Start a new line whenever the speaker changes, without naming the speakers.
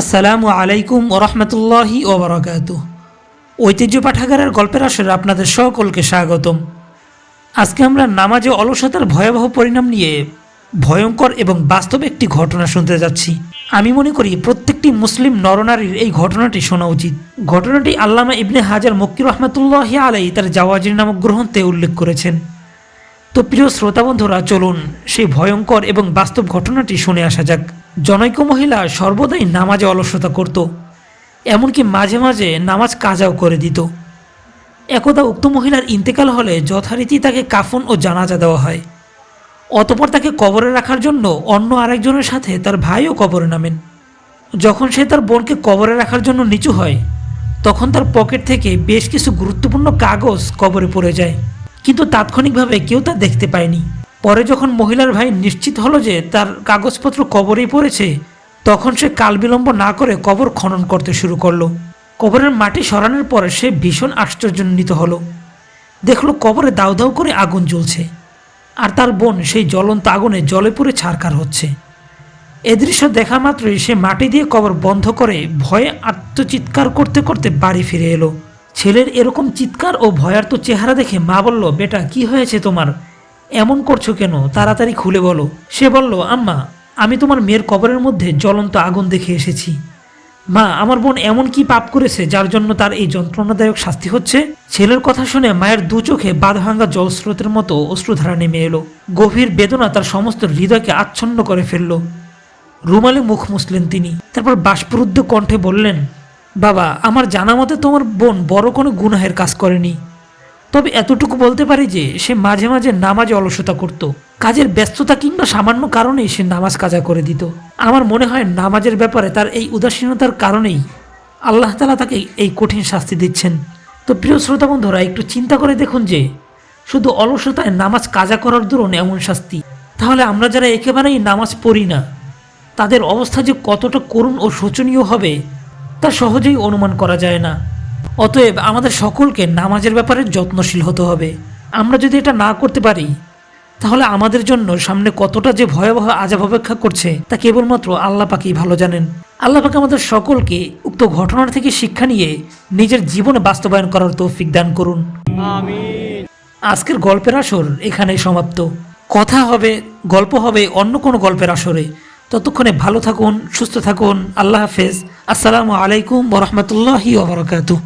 আসসালামু আলাইকুম ওরহমতুল্লাহি ওবরাকাত ঐতিহ্য পাঠাগারের গল্পের আসরে আপনাদের সকলকে স্বাগতম। আজকে আমরা নামাজে অলসতার ভয়াবহ পরিণাম নিয়ে ভয়ঙ্কর এবং বাস্তব একটি ঘটনা শুনতে যাচ্ছি। আমি মনে করি প্রত্যেকটি মুসলিম নরনারীর এই ঘটনাটি শোনা উচিত। ঘটনাটি আল্লামা ইবনে হাজার মক্কির রহমতুল্লাহ আলাই তার জাওয়াজির নামক গ্রন্থে উল্লেখ করেছেন। তো প্রিয় শ্রোতা বন্ধুরা, চলুন সেই ভয়ঙ্কর এবং বাস্তব ঘটনাটি শুনে আসা যাক। জনৈক মহিলা সর্বদাই নামাজে অলসতা করত, এমনকি মাঝে মাঝে নামাজ কাজাও করে দিত। একদা উক্ত মহিলার ইন্তেকাল হলে যথারীতি তাকে কাফন ও জানাজা দেওয়া হয়। অতপর তাকে কবরে রাখার জন্য অন্য আরেকজনের সাথে তার ভাইও কবরে নামেন। যখন সে তার বোনকে কবরে রাখার জন্য নিচু হয়, তখন তার পকেট থেকে বেশ কিছু গুরুত্বপূর্ণ কাগজ কবরে পড়ে যায়, কিন্তু তাৎক্ষণিকভাবে কেউ তা দেখতে পায়নি। পরে যখন মহিলার ভাই নিশ্চিত হলো যে তার কাগজপত্র কবরেই পড়েছে, তখন সে কাল বিলম্ব না করে কবর খনন করতে শুরু করল। কবরের মাটি সরানোর পরে সে ভীষণ আশ্চর্যান্বিত হলো। দেখল কবরে দাউ দাউ করে আগুন জ্বলছে, আর তার বোন সেই জ্বলন্ত আগুনে জলে পুড়ে ছারকার হচ্ছে। এ দৃশ্য দেখা মাত্রই সে মাটি দিয়ে কবর বন্ধ করে ভয়ে আত্মচিৎকার করতে করতে বাড়ি ফিরে এলো। ছেলের এরকম চিৎকার ও ভয়ার্ত চেহারা দেখে মা বলল, বেটা, কি হয়েছে তোমার? এমন করছ কেন? তাড়াতাড়ি খুলে বলো। সে বলল, আম্মা, আমি তোমার মেয়ের কবরের মধ্যে জ্বলন্ত আগুন দেখে এসেছি। মা, আমার বোন এমন কি পাপ করেছে যার জন্য তার এই যন্ত্রণাদায়ক শাস্তি হচ্ছে? ছেলের কথা শুনে মায়ের দু চোখে বাঁধভাঙ্গা জলস্রোতের মতো অশ্রুধারা নেমে এলো। গভীর বেদনা তার সমস্ত হৃদয়কে আচ্ছন্ন করে ফেলল। রুমালে মুখ মুছলেন তিনি। তারপর বাষ্পরুদ্ধ কণ্ঠে বললেন, বাবা, আমার জানা মতে তোমার বোন বড় কোনো গুনাহের কাজ করেনি। তবে এতটুকু বলতে পারি যে, সে মাঝে মাঝে নামাজে অলসতা করত। কাজের ব্যস্ততা কিংবা সামান্য কারণেই সে নামাজ কাজা করে দিত। আমার মনে হয় নামাজের ব্যাপারে তার এই উদাসীনতার কারণেই আল্লাহ তালা তাকে এই কঠিন শাস্তি দিচ্ছেন। তো প্রিয় শ্রোতা বন্ধুরা, একটু চিন্তা করে দেখুন যে, শুধু অলসতায় নামাজ কাজা করার দরুন এমন শাস্তি। তাহলে আমরা যারা একেবারেই নামাজ পড়ি না, তাদের অবস্থা যে কতটা করুণ ও শোচনীয় হবে, তা সহজেই অনুমান করা যায় না। অতএব আমাদের সকলকে নামাজের ব্যাপারে যত্নশীল হতে হবে। আমরা যদি এটা না করতে পারি তাহলে আমাদের জন্য সামনে কতটা যে ভয়াবহ আজাব অপেক্ষা করছে তা কেবলমাত্র আল্লাহ পাকেই ভালো জানেন। আল্লাহ পাকে আমাদের সকলকে উক্ত ঘটনার থেকে শিক্ষা নিয়ে নিজের জীবনে বাস্তবায়ন করার তৌফিক দান করুন। আজকের গল্পের আসর এখানেই সমাপ্ত। কথা হবে গল্প হবে অন্য কোনো গল্পের আসরে। ততক্ষণে ভালো থাকুন সুস্থ থাকুন আল্লাহ হাফেজ। আসসালামু আলাইকুম ওরহমতুল্লাহি ওবরাকাতু